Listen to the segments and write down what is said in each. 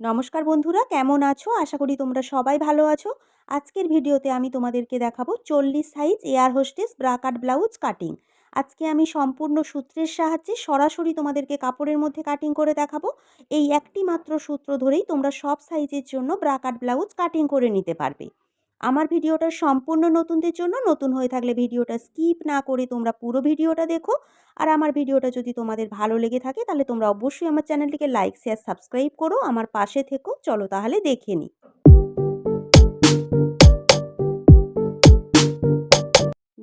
নমস্কার বন্ধুরা, কেমন আছো? আশা করি তোমরা সবাই ভালো আছো। আজকের ভিডিওতে আমি তোমাদেরকে দেখাবো চল্লিশ size air hostess bra cut blouse cutting. আজকে আমি সম্পূর্ণ সূত্রের সাহায্যে সরাসরি তোমাদেরকে কাপড়ের মধ্যে কাটিং করে দেখাবো। এই একটি মাত্র সূত্র ধরেই তোমরা সব সাইজের জন্য ব্রাকাট ব্লাউজ কাটিং করে নিতে পারবে। আমার ভিডিওটা সম্পূর্ণ নতুনদের জন্য নতুন হয়ে থাকলে ভিডিওটা স্কিপ না করে তোমরা পুরো ভিডিওটা দেখো। আর আমার ভিডিওটা যদি তোমাদের ভালো লেগে থাকে তাহলে তোমরা অবশ্যই আমার চ্যানেলটিকে লাইক, শেয়ার, সাবস্ক্রাইব করো। আমার পাশে থেকো। চলো তাহলে দেখে নিই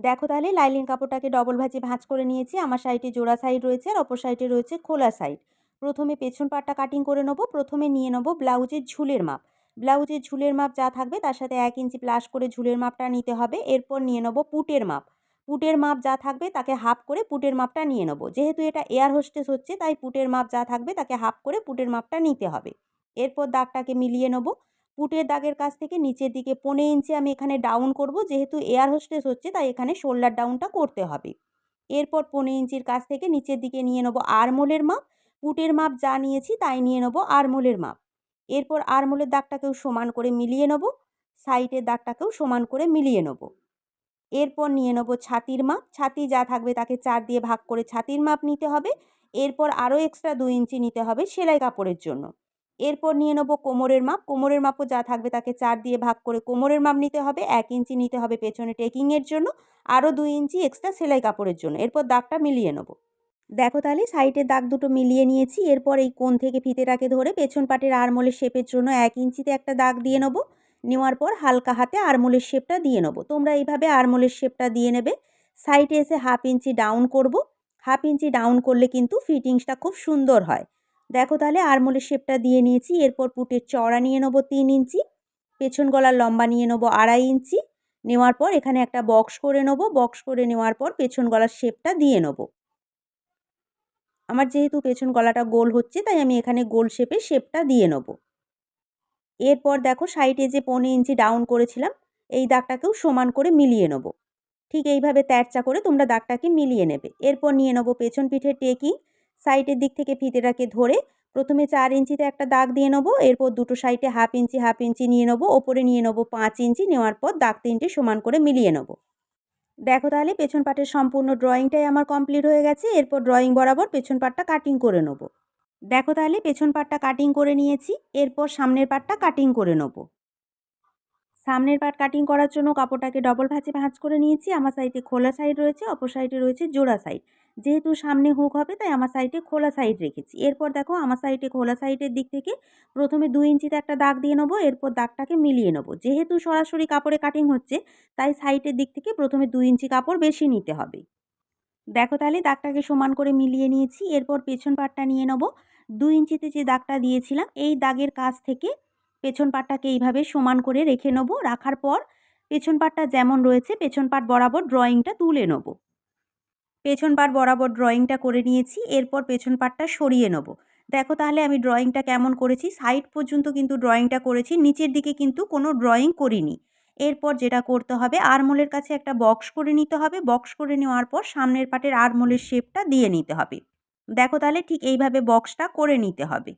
দেখো তাহলে লাইলিন কাপড়টাকে ডবল ভাজে ভাঁজ করে নিয়েছি। আমার সাইডে জোড়া সাইড রয়েছে আর অপর সাইডে রয়েছে খোলা সাইড। প্রথমে পেছন পাটটা কাটিং করে নেব। প্রথমে নিয়ে নেব ব্লাউজের ঝুলের মাপ। ব্লাউজের ঝুলের মাপ যা থাকবে তার সাথে এক ইঞ্চি প্লাস করে ঝুলের মাপটা নিতে হবে। এরপর নিয়ে নেব পুটের মাপ। পুটের মাপ যা থাকবে তাকে হাফ করে পুটের মাপটা নিয়ে নেব। যেহেতু এটা এয়ার হোস্টেস হচ্ছে, তাই পুটের মাপ যা থাকবে তাকে হাফ করে পুটের মাপটা নিতে হবে। এরপর দাগটাকে মিলিয়ে নেব। পুটের দাগের কাছ থেকে নিচের দিকে পনেরো ইঞ্চি আমি এখানে ডাউন করব। যেহেতু এয়ার হোস্টেস হচ্ছে, তাই এখানে শোল্ডার ডাউনটা করতে হবে। এরপর পনেরো ইঞ্চির কাছ থেকে নিচের দিকে নিয়ে নেব আরমোলের মাপ। পুটের মাপ যা নিয়েছি, তাই নিয়ে নেব আরমোলের মাপ। এরপর আরমোলের দাগটাকেও সমান করে মিলিয়ে নেব সাইডের দাগটাকেও সমান করে মিলিয়ে নেব। এরপর নিয়ে নেব ছাতির মাপ, ছাতি যা থাকবে তাকে চার দিয়ে ভাগ করে ছাতির মাপ নিতে হবে। এরপর আরও এক্সট্রা দুই ইঞ্চি নিতে হবে সেলাই কাপড়ের জন্য। এরপর নিয়ে নেব কোমরের মাপ, কোমরের মাপও যা থাকবে তাকে চার দিয়ে ভাগ করে কোমরের মাপ নিতে হবে, এক ইঞ্চি নিতে হবে পেছনে টেকিংয়ের জন্য, আরও দুই ইঞ্চি এক্সট্রা সেলাই কাপড়ের জন্য। এরপর দাগটা মিলিয়ে নেব। দেখো তাহলে, সাইডের দাগ দুটো মিলিয়ে নিয়েছি, এরপর এই কোণ থেকে ফিতেটাকে ধরে পেছন পাটের আরমোলের শেপের জন্য এক ইঞ্চিতে একটা দাগ দিয়ে নেব। নেওয়ার পর হালকা হাতে আরমোলের শেপটা দিয়ে নেব। তোমরা এইভাবে আরমোলের শেপটা দিয়ে নেবে। সাইডে এসে হাফ ইঞ্চি ডাউন করব। হাফ ইঞ্চি ডাউন করলে কিন্তু ফিটিংসটা খুব সুন্দর হয়। দেখো তাহলে আরমোলের শেপটা দিয়ে নিয়েছি, এরপর পুটের চড়া নিয়ে নেব তিন ইঞ্চি, পেছন গলার লম্বা নিয়ে নেব আড়াই ইঞ্চি। নেওয়ার পর এখানে একটা বক্স করে নেব। বক্স করে নেওয়ার পর পেছন গলার শেপটা দিয়ে নেব। আমার যেহেতু পেছন গলাটা গোল হচ্ছে, তাই আমি এখানে গোল শেপে শেপটা দিয়ে নেব। এরপর দেখো সাইডে যে পনেরো ইঞ্চি ডাউন করেছিলাম, এই দাগটাকেও সমান করে মিলিয়ে নেব। ঠিক এইভাবে ত্যারচা করে তোমরা দাগটাকে মিলিয়ে নেবে। এরপর নিয়ে নেব পেছন পিঠে টেকিং সাইডের দিক থেকে ফিতেটাকে ধরে প্রথমে চার ইঞ্চিতে একটা দাগ দিয়ে নেব, এরপর দুটো সাইডে হাফ ইঞ্চি হাফ ইঞ্চি নিয়ে নেব, ওপরে নিয়ে নেব পাঁচ ইঞ্চি, নেওয়ার পর দাগ তিনটে সমান করে মিলিয়ে নেব। দেখো তাহলে পেছন পাটের সম্পূর্ণ ড্রয়িংটাই আমার কমপ্লিট হয়ে গেছে, এরপর ড্রয়িং বরাবর পেছন পাটটা কাটিং করে নেব। দেখো তাহলে পেছন পাটটা কাটিং করে নিয়েছি, এরপর সামনের পাটটা কাটিং করে নেব। সামনের পাট কাটিং করার জন্য কাপড়টাকে ডবল ভাঁজে ভাঁজ করে নিয়েছি। আমার সাইডে খোলা সাইড রয়েছে, অপর সাইডে রয়েছে জোড়া সাইড যেহেতু সামনে হুক হবে, তাই আমার সাইডে খোলা সাইড রেখেছি। এরপর দেখো, আমার সাইডে খোলা সাইডের দিক থেকে প্রথমে দুই ইঞ্চিতে একটা দাগ দিয়ে নেব, এরপর দাগটাকে মিলিয়ে নেব। যেহেতু সরাসরি কাপড়ে কাটিং হচ্ছে, তাই সাইডের দিক থেকে প্রথমে দুই ইঞ্চি কাপড় বেশি নিতে হবে। দেখো তাহলে দাগটাকে সমান করে মিলিয়ে নিয়েছি। এরপর পেছন পাটটা নিয়ে নেব। দুই ইঞ্চিতে যে দাগটা দিয়েছিলাম, এই দাগের কাছ থেকে পেছন পাটটাকে এইভাবে সমান করে রেখে নেব। রাখার পর পেছন পাটটা যেমন রয়েছে, পেছন পাট বরাবর ড্রয়িংটা তুলে নেব। পেছন পাট বরাবর ড্রয়িংটা করে নিয়েছি, এরপর পেছন পাটটা সরিয়ে নেব। দেখো তাহলে আমি ড্রয়িংটা কেমন করেছি? সাইড পর্যন্ত কিন্তু ড্রয়িংটা করেছি, নিচের দিকে কিন্তু কোনো ড্রয়িং করিনি। এরপর যেটা করতে হবে, আরমোলের কাছে একটা বক্স করে নিতে হবে। বক্স করে নেওয়ার পর সামনের পাটের আরমোলের শেপটা দিয়ে নিতে হবে। দেখো তাহলে ঠিক এইভাবে বক্সটা করে নিতে হবে।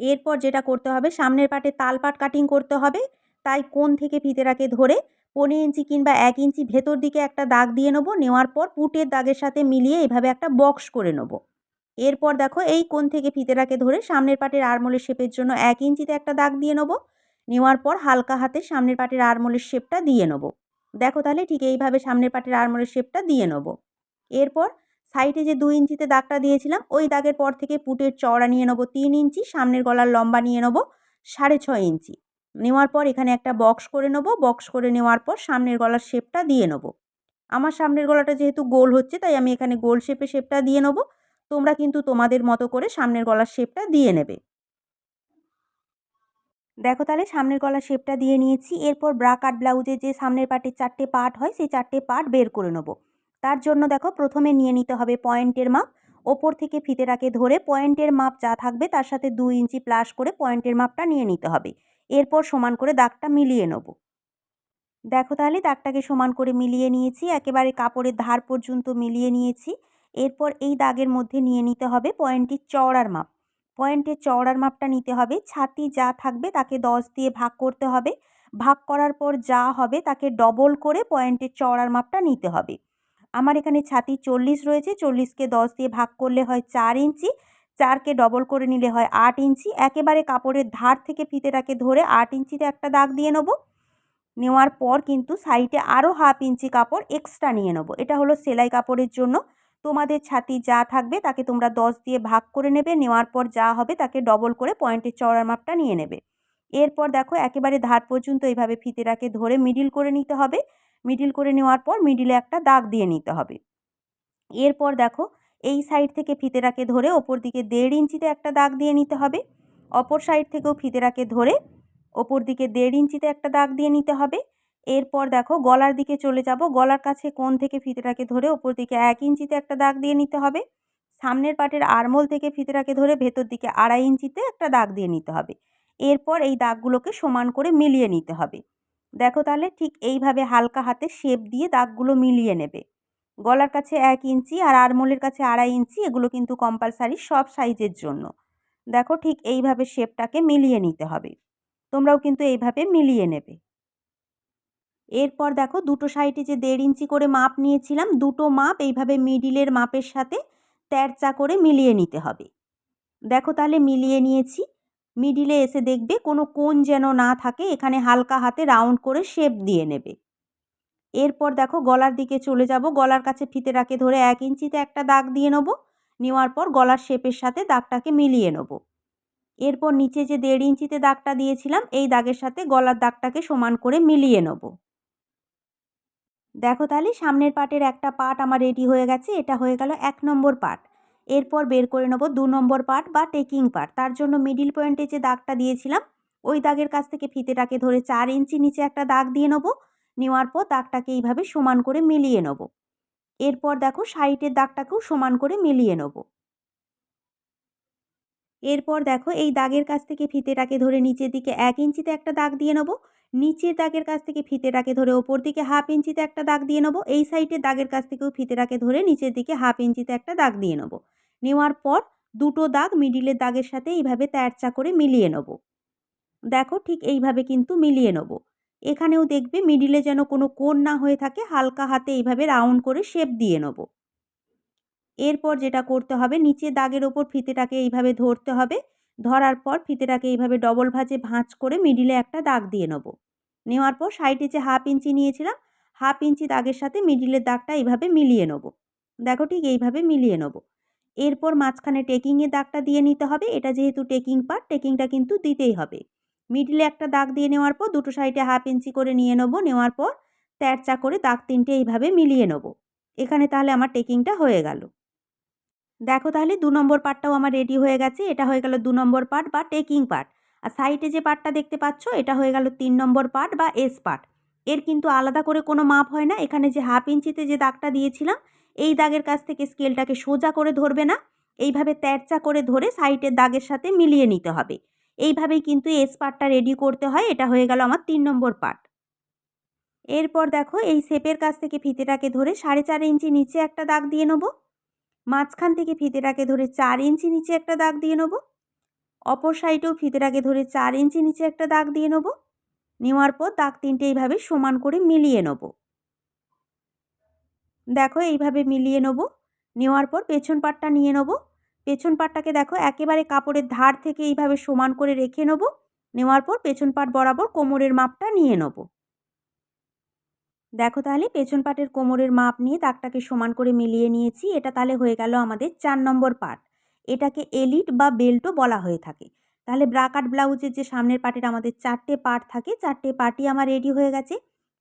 এরপর যেটা করতে হবে, সামনের পাটে তালপাট কাটিং করতে হবে। তাই কোন থেকে ফিতেরাকে ধরে পনেরো ইঞ্চি কিংবা এক ইঞ্চি ভেতর দিকে একটা দাগ দিয়ে নেব। নেওয়ার পর পুটের দাগের সাথে মিলিয়ে এইভাবে একটা বক্স করে নেব। এরপর দেখো এই কোন থেকে ফিতেরাকে ধরে সামনের পাটের আরমোলের শেপের জন্য এক ইঞ্চিতে একটা দাগ দিয়ে নেব। নেওয়ার পর হালকা হাতে সামনের পাটের আরমোলের শেপটা দিয়ে নেব। দেখো তাহলে ঠিক এইভাবে সামনের পাটের আরমোলের শেপটা দিয়ে নেব। এরপর সাইডে যে দুই ইঞ্চিতে দাগটা দিয়েছিলাম, ওই দাগের পর থেকে পুটের চওড়া নিয়ে নেব তিন ইঞ্চি, সামনের গলার লম্বা নিয়ে নেব সাড়ে ছয় ইঞ্চি। নেওয়ার পর এখানে একটা বক্স করে নেব, বক্স করে নেওয়ার পর সামনের গলার শেপটা দিয়ে নেব। আমার সামনের গলাটা যেহেতু গোল হচ্ছে, তাই আমি এখানে গোল শেপে শেপটা দিয়ে নেব। তোমরা কিন্তু তোমাদের মতো করে সামনের গলার শেপটা দিয়ে নেবে। দেখো তাহলে সামনের গলার শেপটা দিয়ে নিয়েছি, এরপর ব্রা কাট ব্লাউজের যে সামনের পাটের চারটে পার্ট হয়, সেই চারটে পার্ট বের করে নেব। তার জন্য দেখো প্রথমে নিয়ে নিতে হবে পয়েন্টের মাপ। ওপর থেকে ফিতেটাকে ধরে পয়েন্টের মাপ যা থাকবে তার সাথে দুই ইঞ্চি প্লাস করে পয়েন্টের মাপটা নিয়ে নিতে হবে। এরপর সমান করে দাগটা মিলিয়ে নেব। দেখো তাহলে দাগটাকে সমান করে মিলিয়ে নিয়েছি, একেবারে কাপড়ের ধার পর্যন্ত মিলিয়ে নিয়েছি। এরপর এই দাগের মধ্যে নিয়ে নিতে হবে পয়েন্টের চওড়ার মাপ। পয়েন্টের চওড়ার মাপটা নিতে হবে, ছাতি যা থাকবে তাকে দশ দিয়ে ভাগ করতে হবে। ভাগ করার পর যা হবে তাকে ডবল করে পয়েন্টের চওড়ার মাপটা নিতে হবে। আমার এখানে ছাতি চল্লিশ রয়েছে, চল্লিশকে দশ দিয়ে ভাগ করলে হয় চার ইঞ্চি, চারকে ডবল করে নিলে হয় আট ইঞ্চি। একেবারে কাপড়ের ধার থেকে ফিতেটাকে ধরে আট ইঞ্চিতে একটা দাগ দিয়ে নেব। নেওয়ার পর কিন্তু সাইডে আরও হাফ ইঞ্চি কাপড় এক্সট্রা নিয়ে নেব। এটা হলো সেলাই কাপড়ের জন্য। তোমাদের ছাতি যা থাকবে তাকে তোমরা দশ দিয়ে ভাগ করে নেবে। নেওয়ার পর যা হবে তাকে ডবল করে পয়েন্টের চওড়ার মাপটা নিয়ে নেবে। এরপর দেখো একেবারে ধার পর্যন্ত এইভাবে ফিতেটাকে ধরে মিডিল করে নিতে হবে। মিডিল করে নেওয়ার পর মিডিলে একটা দাগ দিয়ে নিতে হবে। এরপর দেখো, এই সাইড থেকে ফিতেটাকে ধরে ওপর দিকে দেড় ইঞ্চিতে একটা দাগ দিয়ে নিতে হবে। অপর সাইড থেকেও ফিতেটাকে ধরে ওপর দিকে দেড় ইঞ্চিতে একটা দাগ দিয়ে নিতে হবে। এরপর দেখো, গলার দিকে চলে যাব। গলার কাছে কোন থেকে ফিতেটাকে ধরে ওপর দিকে এক ইঞ্চিতে একটা দাগ দিয়ে নিতে হবে। সামনের পাটের আরমোল থেকে ফিতেটাকে ধরে ভেতর দিকে আড়াই ইঞ্চিতে একটা দাগ দিয়ে নিতে হবে। এরপর এই দাগগুলোকে সমান করে মিলিয়ে নিতে হবে। দেখো তাহলে ঠিক এইভাবে হালকা হাতে শেপ দিয়ে দাগগুলো মিলিয়ে নেবে। গলার কাছে এক ইঞ্চি আর আরমোলের কাছে আড়াই ইঞ্চি এগুলো কিন্তু কম্পালসারি সব সাইজের জন্য। দেখো ঠিক এইভাবে শেপটাকে মিলিয়ে নিতে হবে। তোমরাও কিন্তু এইভাবে মিলিয়ে নেবে। এরপর দেখো দুটো সাইডে যে দেড় ইঞ্চি করে মাপ নিয়েছিলাম, দুটো মাপ এইভাবে মিডিলের মাপের সাথে তেরচা করে মিলিয়ে নিতে হবে। দেখো তাহলে মিলিয়ে নিয়েছি। মিডিলে এসে দেখবে কোনো কোণ যেন না থাকে, এখানে হালকা হাতে রাউন্ড করে শেপ দিয়ে নেবে। এরপর দেখো গলার দিকে চলে যাব, গলার কাছে ফিতে ফিতেটাকে ধরে এক ইঞ্চিতে একটা দাগ দিয়ে নেব, নেওয়ার পর গলার শেপের সাথে দাগটাকে মিলিয়ে নেব। এরপর নিচে যে দেড় ইঞ্চিতে দাগটা দিয়েছিলাম, এই দাগের সাথে গলার দাগটাকে সমান করে মিলিয়ে নেব। দেখো তাহলে সামনের পাটের একটা পাট আমার রেডি হয়ে গেছে, এটা হয়ে গেল এক নম্বর পাট। এরপর বের করে নেব দু নম্বর পার্ট বা টেকিং পার্ট। তার জন্য মিডিল পয়েন্টে যে দাগটা দিয়েছিলাম, ওই দাগের কাছ থেকে ফিতেটাকে ধরে চার ইঞ্চি নিচে একটা দাগ দিয়ে নেব। নেওয়ার পর দাগটাকে এইভাবে সমান করে মিলিয়ে নেব। এরপর দেখো সাইডের দাগটাকেও সমান করে মিলিয়ে নেব। এরপর দেখো এই দাগের কাছ থেকে ফিতেটাকে ধরে নিচের দিকে এক ইঞ্চিতে একটা দাগ দিয়ে নেব। নিচের দাগের কাছ থেকে ফিতেটাকে ধরে ওপর দিকে হাফ ইঞ্চিতে একটা দাগ দিয়ে নেব। এই সাইডের দাগের কাছ থেকেও ফিতেটাকে ধরে নিচের দিকে হাফ ইঞ্চিতে একটা দাগ দিয়ে নেব। নেওয়ার পর দুটো দাগ মিডিলের দাগের সাথে এইভাবে তেরচা করে মিলিয়ে নেব। দেখো ঠিক এইভাবে কিন্তু মিলিয়ে নেব। এখানেও দেখবে মিডিলে যেন কোনো কোণ না হয়ে থাকে, হালকা হাতে এইভাবে রাউন্ড করে শেপ দিয়ে নেব। এরপর যেটা করতে হবে নিচে দাগের ওপর ফিতেটাকে এইভাবে ধরতে হবে। ধরার পর ফিতেটাকে এইভাবে ডবল ভাঁজে ভাঁজ করে মিডিলে একটা দাগ দিয়ে নেব। নেওয়ার পর সাইডে যে হাফ ইঞ্চি নিয়েছিলাম হাফ ইঞ্চি দাগের সাথে মিডিলের দাগটা এইভাবে মিলিয়ে নেব। দেখো ঠিক এইভাবে মিলিয়ে নেব। এরপর মাঝখানে টেকিংয়ের দাগটা দিয়ে নিতে হবে। এটা যেহেতু টেকিং পার্ট টেকিংটা কিন্তু দিতেই হবে। মিডিলে একটা দাগ দিয়ে নেওয়ার পর দুটো সাইডে হাফ ইঞ্চি করে নিয়ে নেব। নেওয়ার পর তেরচা করে দাগ তিনটে এইভাবে মিলিয়ে নেব। এখানে তাহলে আমার টেকিংটা হয়ে গেল। দেখো তাহলে দু নম্বর পার্টটাও আমার রেডি হয়ে গেছে। এটা হয়ে গেল দু নম্বর পার্ট বা টেকিং পার্ট আর সাইডে যে পার্টটা দেখতে পাচ্ছ, এটা হয়ে গেল তিন নম্বর পার্ট বা এস পার্ট এর কিন্তু আলাদা করে কোনো মাপ হয় না। এখানে যে হাফ ইঞ্চিতে যে দাগটা দিয়েছিলাম, এই দাগের কাছ থেকে স্কেলটাকে সোজা করে ধরবে না। এইভাবে তেরচা করে ধরে সাইডের দাগের সাথে মিলিয়ে নিতে হবে। এইভাবেই কিন্তু এস পার্টটা রেডি করতে হয়। এটা হয়ে গেল আমার তিন নম্বর পার্ট এরপর দেখো এই শেপের কাছ থেকে ফিতেটাকে ধরে সাড়ে চার ইঞ্চি নিচে একটা দাগ দিয়ে নেব। মাঝখান থেকে ফিতেটাকে ধরে চার ইঞ্চি নিচে একটা দাগ দিয়ে নেব। অপর সাইডেও ফিতেটাকে ধরে চার ইঞ্চি নিচে একটা দাগ দিয়ে নেব। নেওয়ার পর দাগ তিনটে এইভাবে সমান করে মিলিয়ে নেব। দেখো এইভাবে মিলিয়ে নেব। নেওয়ার পর পেছন পাটটা নিয়ে নেব। পেছন পাটটাকে দেখো একেবারে কাপড়ের ধার থেকে এইভাবে সমান করে রেখে নেব। নেওয়ার পর পেছন পাট বরাবর কোমরের মাপটা নিয়ে নেব। দেখো তাহলে পেছন পাটের কোমরের মাপ নিয়ে দাগটাকে সমান করে মিলিয়ে নিয়েছি। এটা তাহলে হয়ে গেল আমাদের চার নম্বর পার্ট এটাকে এলিট বা বেল্টও বলা হয়ে থাকে। তাহলে ব্রাকাট ব্লাউজের যে সামনের পার্টের আমাদের চারটে পার্ট থাকে, চারটে পার্টই আমার রেডি হয়ে গেছে।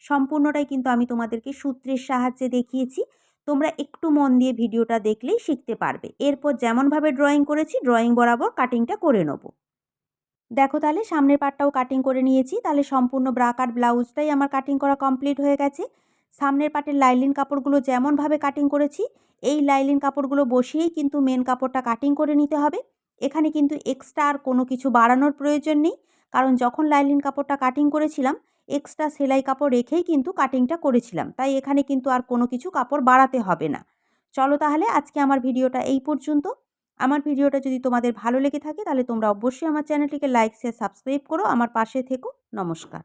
সম্পূর্ণটাই কিন্তু আমি তোমাদেরকে সূত্রের সাহায্যে দেখিয়েছি। তোমরা একটু মন দিয়ে ভিডিওটা দেখলেই শিখতে পারবে। এরপর যেমনভাবে ড্রয়িং করেছি ড্রয়িং বরাবর কাটিংটা করে নেব। দেখো তাহলে, সামনের পাটটাও কাটিং করে নিয়েছি। তাহলে সম্পূর্ণ ব্রা কাট ব্লাউজটাই আমার কাটিং করা কমপ্লিট হয়ে গেছে। সামনের পাটের লাইলিন কাপড়গুলো যেমনভাবে কাটিং করেছি, এই লাইলিন কাপড়গুলো বসিয়েই কিন্তু মেন কাপড়টা কাটিং করে নিতে হবে। এখানে কিন্তু এক্সট্রা আর কোনো কিছু বাড়ানোর প্রয়োজন নেই। কারণ যখন লাইলিন কাপড়টা কাটিং করেছিলাম এক্সট্রা সেলাই কাপড় রেখেই কিন্তু কাটিংটা করেছিলাম। তাই এখানে কিন্তু আর কোনো কিছু কাপড় বাড়াতে হবে না। চলো তাহলে, আজকে আমার ভিডিওটা এই পর্যন্ত। আমার ভিডিওটা যদি তোমাদের ভালো লেগে থাকে তাহলে তোমরা অবশ্যই আমার চ্যানেলটিকে লাইক শেয়ার সাবস্ক্রাইব করো। আমার পাশে থেকো। নমস্কার।